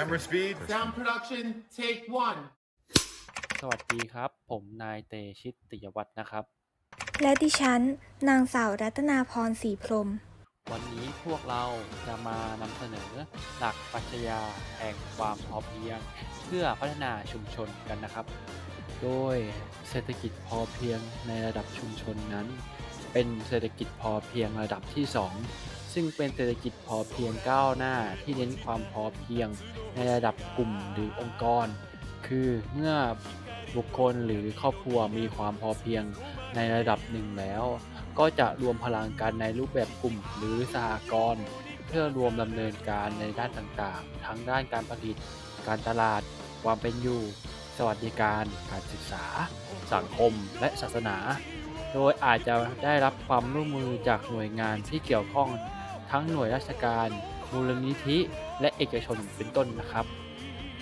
Camera speed. Sound production, take one. สวัสดีครับ ผมนายเตชิตติยวัฒน์นะครับ และดิฉัน นางสาวรัตนาพรศรีพรหมวันนี้พวกเราจะมานำเสนอหลักปรัชญาแห่งความพอเพียง เพื่อพัฒนาชุมชนกันนะครับ โดยเศรษฐกิจพอเพียงในระดับชุมชนนั้น เป็นเศรษฐกิจพอเพียงระดับที่ 2 ซึ่งเป็นเศรษฐกิจพอเพียงก้าวหน้าที่เน้นความพอเพียงในระดับกลุ่มหรือองค์กร คือเมื่อบุคคลหรือครอบครัวมีความพอเพียงในระดับหนึ่งแล้ว ก็จะรวมพลังกันในรูปแบบกลุ่มหรือสหกรณ์เพื่อรวมดำเนินการในด้านต่างๆ ทั้งด้านการผลิต การตลาด ความเป็นอยู่ สวัสดิการ การศึกษา สังคม และศาสนา โดยอาจจะได้รับความร่วมมือจากหน่วยงานที่เกี่ยวข้อง ทั้งหน่วยราชการ มูลนิธิและเอกชนเป็นต้นนะครับ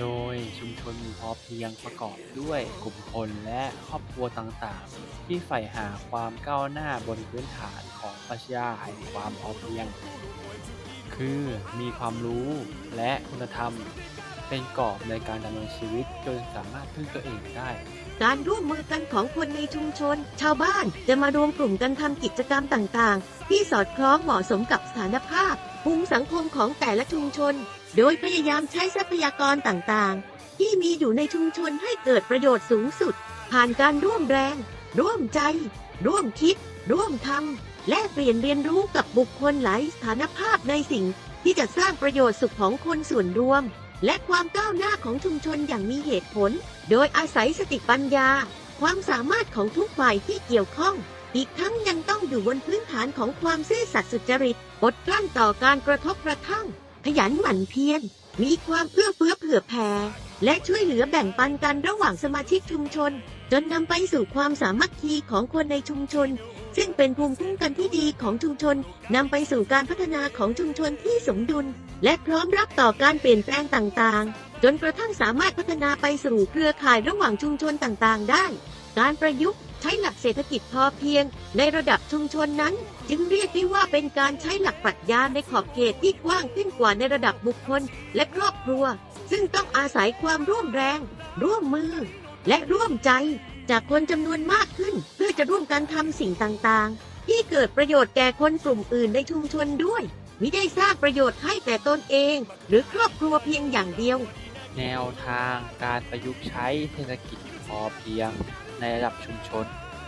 โดยชุมชนมีพอเพียงประกอบด้วยกลุ่มคนและครอบครัวต่างๆ ที่ใฝ่หาความก้าวหน้าบนพื้นฐานของปรัชญาแห่งความพอเพียง คือมีความรู้และคุณธรรมเป็นกรอบในการดำเนินชีวิตจนสามารถพึ่งตัวเองได้ การร่วมมือกันของคนในชุมชน ชาวบ้านจะมารวมกลุ่มกันทำกิจกรรมต่างๆ ที่สอดคล้องเหมาะสมกับสถานภาพภูมิสังคมของแต่ละชุมชน โดยพยายามใช้ทรัพยากรต่างๆ ที่มีอยู่ในชุมชนให้เกิดประโยชน์สูงสุด ผ่านการร่วมแรง ร่วมใจ ร่วมคิด ร่วมทำและเปลี่ยนเรียนรู้กับบุคคลหลายสถานภาพในสิ่งที่จะสร้างประโยชน์สุขของคนส่วนรวม และความก้าวหน้าของชุมชนอย่างมีเหตุผล โดยอาศัยสติปัญญา ความสามารถของทุกฝ่ายที่เกี่ยวข้อง อีกทั้งยังต้องอยู่บนพื้นฐานของความซื่อสัตย์สุจริตอดกลั้นต่อการกระทบกระทั่ง ขยันหมั่นเพียร มีความเอื้อเฟื้อเผื่อแผ่ และช่วยเหลือแบ่งปันกันระหว่างสมาชิกชุมชน จนนำไปสู่ความสามัคคีของคนในชุมชน ซึ่งเป็นภูมิคุ้มกันที่ดีของชุมชนนำไปสู่การพัฒนาของชุมชนที่สมดุล และพร้อมรับต่อการเปลี่ยนแปลงต่างๆ จนกระทั่งสามารถพัฒนาไปสู่เครือข่ายระหว่างชุมชนต่างๆ ได้ การประยุกต์ใช้หลักเศรษฐกิจพอเพียง ในระดับชุมชนนั้น จึงเรียกได้ว่าเป็นการใช้หลักปรัชญาในขอบเขตที่กว้างขึ้นกว่าในระดับบุคคลและครอบครัว ซึ่งต้องอาศัยความร่วมแรง ร่วมมือ และร่วมใจ จากคนจำนวนมากขึ้น เพื่อจะร่วมกันทำสิ่งต่างๆ ที่เกิดประโยชน์แก่คนกลุ่มอื่นในชุมชนด้วยมิได้สร้างประโยชน์ให้แต่ตนเอง หรือครอบครัวเพียงอย่างเดียว แนวทางการประยุกต์ใช้เศรษฐกิจพอเพียงในระดับชุมชน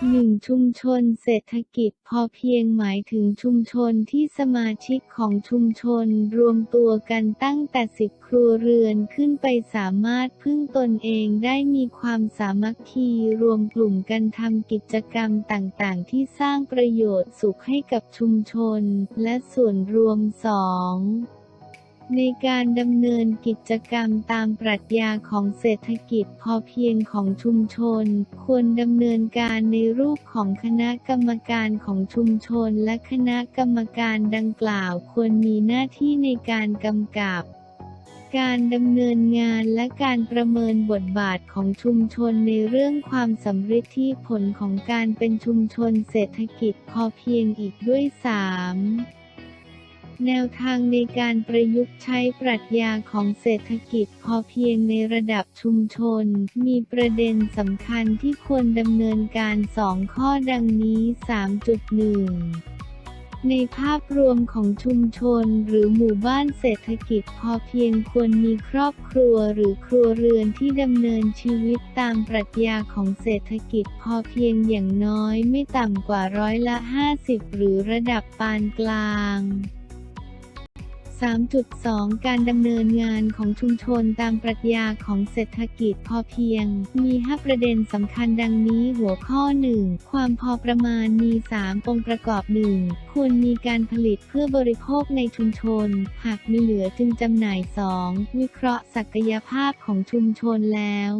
หนึ่งชุมชนเศรษฐกิจพอเพียงหมายถึงชุมชนที่สมาชิกของชุมชนรวมตัวกันตั้งแต่สิบครัวเรือนขึ้นไปสามารถพึ่งตนเองได้มีความสามัคคีรวมกลุ่มกันทำกิจกรรมต่างๆ ที่สร้างประโยชน์สุขให้กับชุมชน และส่วนรวมสอง ในการดำเนินกิจกรรมตามปรัชญาของเศรษฐกิจพอเพียงของชุมชน ควรดำเนินการในรูปของคณะกรรมการของชุมชนและคณะกรรมการดังกล่าวควรมีหน้าที่ในการกำกับการดำเนินงานและการประเมินบทบาทของชุมชนในเรื่องความสำเร็จที่ผลของการเป็นชุมชนเศรษฐกิจพอเพียงอีกด้วยสาม แนวทางในการประยุกต์ใช้ปรัชญาของเศรษฐกิจพอเพียงในระดับชุมชน มีประเด็นสำคัญที่ควรดำเนินการสองข้อดังนี้ 3.1ในภาพรวมของชุมชนหรือหมู่บ้านเศรษฐกิจพอเพียงควรมีครอบครัวหรือครัวเรือนที่ดำเนินชีวิตตามปรัชญาของเศรษฐกิจพอเพียงอย่างน้อยไม่ต่ำกว่าร้อยละ 50 หรือระดับปานกลาง 3.2 การดำเนินงานของชุมชนตามปรัชญาของเศรษฐกิจพอเพียง มี 5 ประเด็นสำคัญดังนี้หัวข้อ 1 ความพอประมาณมี 3 องค์ประกอบ 1 ควรมีการผลิตเพื่อบริโภคในชุมชน หากมีเหลือจึงจำหน่าย 2 วิเคราะห์ศักยภาพของชุมชนแล้ว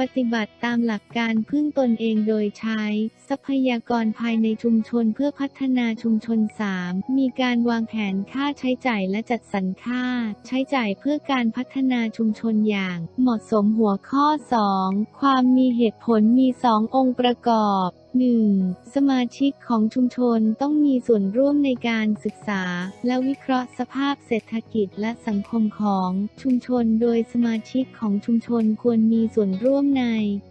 ปฏิบัติตามหลักการพึ่งตนเองโดยใช้ ทรัพยากรภายในชุมชนเพื่อพัฒนาชุมชน 3. มีการวางแผนค่าใช้จ่ายและจัดสรรค่า ใช้จ่ายเพื่อการพัฒนาชุมชนอย่าง เหมาะสมหัวข้อ 2 ความมีเหตุผลมี 2 องค์ประกอบ 1. สมาชิกของชุมชนต้องมีส่วนร่วมในการศึกษา และวิเคราะห์สภาพเศรษฐกิจและสังคมของชุมชน โดยสมาชิกของชุมชนควรมีส่วนร่วมใน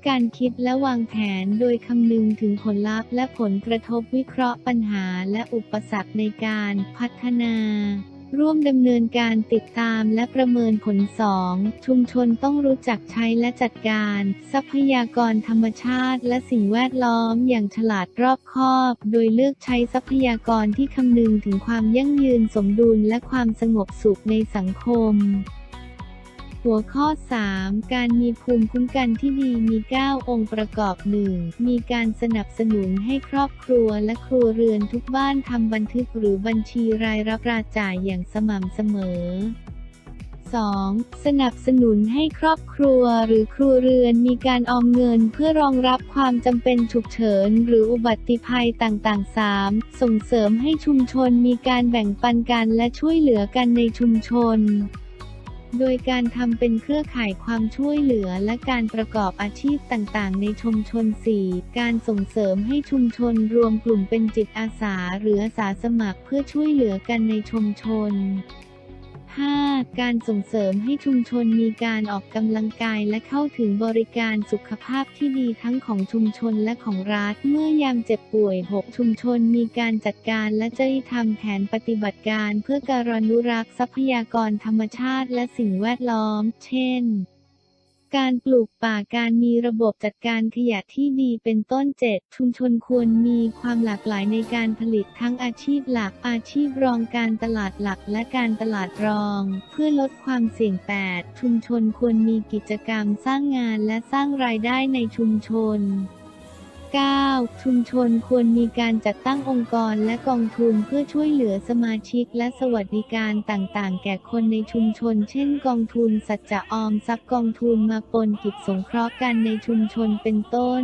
การคิดและวางแผนโดยคำนึงถึงผลลัพธ์และผลกระทบวิเคราะห์ปัญหาและอุปสรรคในการพัฒนา ร่วมดำเนินการติดตามและประเมินผล 2. ชุมชนต้องรู้จักใช้และจัดการ ทรัพยากรธรรมชาติ และสิ่งแวดล้อมอย่างฉลาดรอบคอบ โดยเลือกใช้ทรัพยากรที่คำนึงถึงความยั่งยืนสมดุลและความสงบสุขในสังคม หัวข้อ 3 การมีภูมิคุ้มกันที่ดีมี 9 องค์ประกอบ 1. มีการสนับสนุนให้ครอบครัวและครัวเรือนทุกบ้านทำบันทึกหรือบัญชีรายรับรายจ่ายอย่างสม่ำเสมอ 2. สนับสนุนให้ครอบครัวหรือครัวเรือนมีการออมเงินเพื่อรองรับความจำเป็นฉุกเฉินหรืออุบัติภัยต่างๆ 3. ส่งเสริมให้ชุมชนมีการแบ่งปันกันและช่วยเหลือกันในชุมชน โดยการทำเป็นเครือข่ายความช่วยเหลือและการประกอบอาชีพต่างๆ ในชุมชน 4. การส่งเสริมให้ชุมชนรวมกลุ่มเป็นจิตอาสาหรืออาสาสมัครเพื่อช่วยเหลือกันในชุมชน 5. การส่งเสริมให้ชุมชนมีการออกกำลังกายและเข้าถึงบริการสุขภาพที่ดีทั้งของชุมชนและของรัฐ เมื่อยามเจ็บป่วย 6. ชุมชนมีการจัดการและจะทำแผนปฏิบัติการ เพื่อการอนุรักษ์ทรัพยากรธรรมชาติและสิ่งแวดล้อม เช่น การปลูกป่าการมีระบบจัดการขยะที่ดีเป็นต้นเจ็ดชุมชนควรมีความหลากหลายในการผลิตทั้งอาชีพหลัก อาชีพรองการตลาดหลักและการตลาดรอง เพื่อลดความเสี่ยง 8 ชุมชนควรมีกิจกรรมสร้างงานและสร้างรายได้ในชุมชน 9. ชุมชนควรมีการจัดตั้งองค์กรและกองทุนเพื่อช่วยเหลือสมาชิกและสวัสดิการต่างๆ แก่คนในชุมชน เช่น กองทุน สัจจะออมทรัพย์กองทุนมาปนกิจสงเคราะห์กันในชุมชนเป็นต้น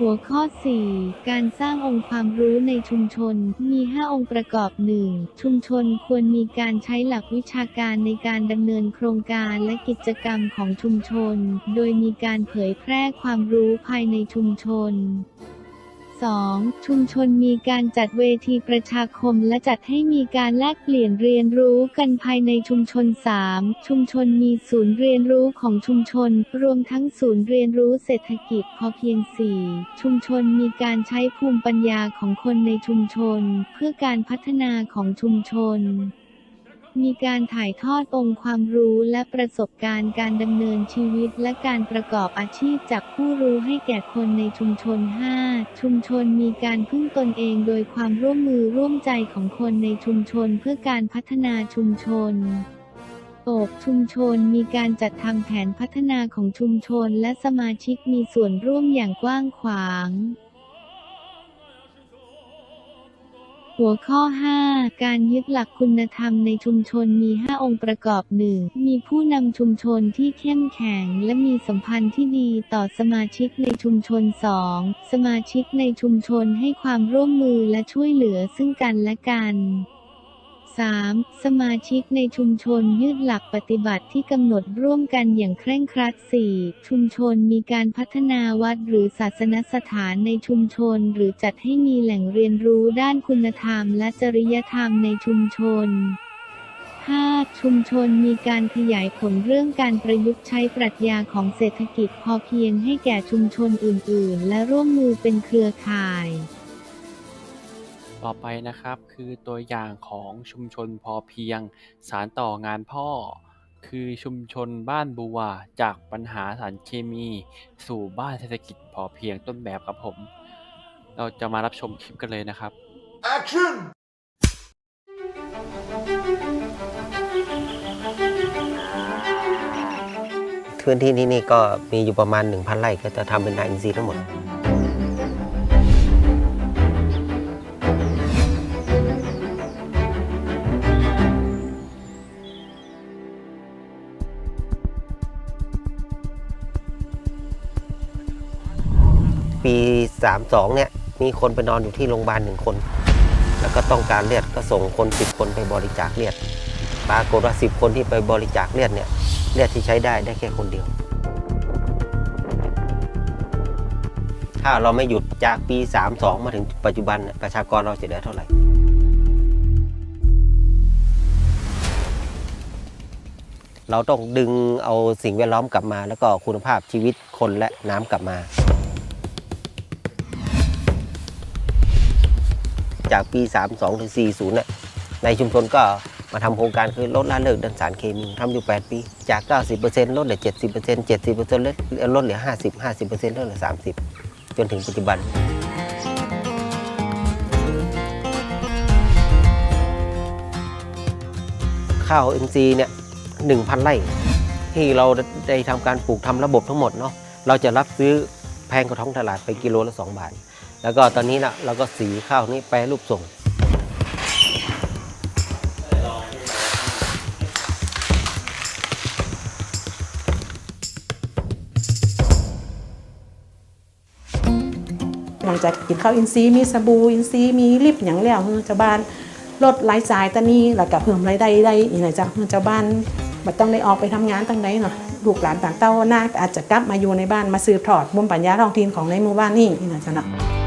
หัวข้อ 4 การสร้างองค์ความรู้ในชุมชน มี 5 องค์ประกอบ 1. ชุมชนควรมีการใช้หลักวิชาการในการดำเนินโครงการและกิจกรรมของชุมชน โดยมีการเผยแพร่ความรู้ภายในชุมชน 2. ชุมชนมีการจัดเวทีประชาคมและจัดให้มีการแลกเปลี่ยนเรียนรู้กันภายในชุมชน 3. ชุมชนมีศูนย์เรียนรู้ของชุมชน รวมทั้งศูนย์เรียนรู้เศรษฐกิจพอเพียง 4. ชุมชนมีการใช้ภูมิปัญญาของคนในชุมชน เพื่อการพัฒนาของชุมชน มีการถ่ายทอดองค์ความรู้และประสบการณ์การดำเนินชีวิตและการประกอบอาชีพจากผู้รู้ให้แก่คนในชุมชน 5. ชุมชนมีการพึ่งตนเองโดยความร่วมมือร่วมใจของคนในชุมชนเพื่อการพัฒนาชุมชน 6. ชุมชนมีการจัดทำแผนพัฒนาของชุมชนและสมาชิกมีส่วนร่วมอย่างกว้างขวาง หัวข้อ 5 การยึดหลักคุณธรรมในชุมชนมี 5 องค์ประกอบ 1. มีผู้นำชุมชนที่เข้มแข็ง และมีสัมพันธ์ที่ดีต่อสมาชิกในชุมชน 2. สมาชิกในชุมชนให้ความร่วมมือและช่วยเหลือซึ่งกันและกัน 3. สมาชิกในชุมชนยืดหลักปฏิบัติที่กำหนดร่วมกันอย่างเคร่งครัด 4. ชุมชนมีการพัฒนาวัดหรือศาสนสถานในชุมชน หรือจัดให้มีแหล่งเรียนรู้ด้านคุณธรรมและจริยธรรมในชุมชน 5. ชุมชนมีการขยายผลเรื่องการประยุกต์ใช้ปรัชญาของเศรษฐกิจพอเพียงให้แก่ชุมชนอื่น ๆ และร่วมมือเป็นเครือข่าย ต่อไปนะครับคือตัวอย่างของชุมชนพอเพียง สารต่องานพ่อ คือชุมชนบ้านบัวจากปัญหาสารเคมี สู่บ้านเศรษฐกิจพอเพียงต้นแบบครับผม เราจะมารับชมคลิปกันเลยนะครับ Action! พื้นที่ที่นี่ก็มีอยู่ประมาณ 1,000ไร่ก็จะทำเป็นนาอินทรีย์ทั้งหมด ปี 32 เนี่ย มีคนไปนอนอยู่ที่โรงพยาบาลหนึ่งคน แล้วก็ต้องการเลือดก็ส่งคน 10 คนไปบริจาคเลือด ปรากฏว่า 10 คนที่ไปบริจาคเลือดเนี่ย เลือดที่ใช้ได้ได้แค่คนเดียว ถ้าเราไม่หยุดจากปี 32 มาถึงปัจจุบันประชากรเราจะเหลือเท่าไหร่เราต้องดึงเอาสิ่งแวดล้อมกลับมา แล้วก็คุณภาพชีวิตคนและน้ำกลับมา จากปี 32ถึง40เนี่ยในชุมชนก็มาทำโครงการคือลดละเลิกดันสารเคมีทำอยู่ 8 ปี จาก 90%ลดเหลือ 70% 70%ลดลดเหลือ 50 50%ลดเหลือ 30 จนถึงปัจจุบัน ข้าวเอ็นซีเนี่ย1,000 ไร่ ที่เราได้ทำการปลูกทำระบบทั้งหมดเนาะเราจะรับซื้อแพงกว่าท้องตลาดไปกิโลละ 2 บาท แล้วก็ตอนนี้นะเราก็สีข้าวนี้แปรรูปส่ง หลังจากกินข้าวอินทรีย์มีสบู่อินทรีย์มีลิปอย่างแล้วเฮือเจ้าบ้านลดรายจ่ายตอนนี้แล้วก็เพิ่มรายได้ได้อีกหน่อยจ้ะเฮือเจ้าบ้านบ่ต้องได้ออกไปทำงานตั้งใดเนาะลูกหลานต่างเต้าหน้าอาจจะกลับมาอยู่ในบ้านมาสืบทอดภูมิปัญญาท้องถิ่นของในหมู่บ้านนี่อีกหน่อยจ้ะเนาะ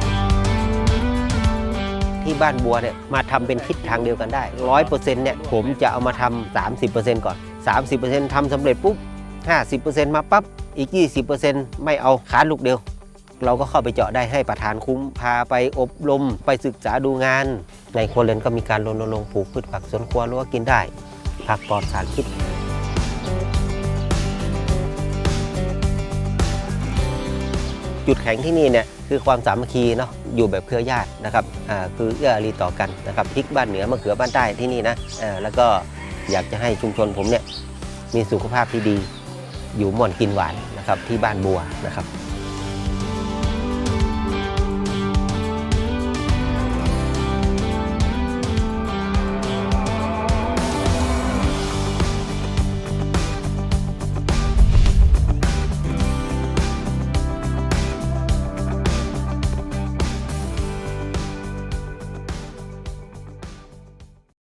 ที่บ้านบัวเนี่ยมาทำเป็นทิศทางเดียวกันได้ร้อยเปอร์เซ็นต์เนี่ยผมจะเอามาทำสามสิบเปอร์เซ็นต์ก่อนสามสิบเปอร์เซ็นต์ทำสำเร็จปุ๊บห้าสิบเปอร์เซ็นต์มาปั๊บอีกยี่สิบเปอร์เซ็นต์ไม่เอาขาลูกเดียว เราก็เข้าไปเจาะได้ให้ประธานคุ้มพาไปอบรมไปศึกษาดูงาน ในครัวเรือนก็มีการรณรงค์ปลูกพืชผักสวนครัวรั้วกินได้ผักปลอดสารพิษจุดแข็งที่นี่เนี่ย คือความสามัคคีเนาะอยู่แบบเครือญาตินะครับอ่าคือเอื้ออารีต่อกันนะครับพริกบ้านเหนือมะเขือบ้านใต้ที่นี่นะอ่าแล้วก็อยากจะให้ชุมชนผมเนี่ยมีสุขภาพที่ดี อยู่หม่อนกินหวานนะครับที่บ้านบัวนะครับ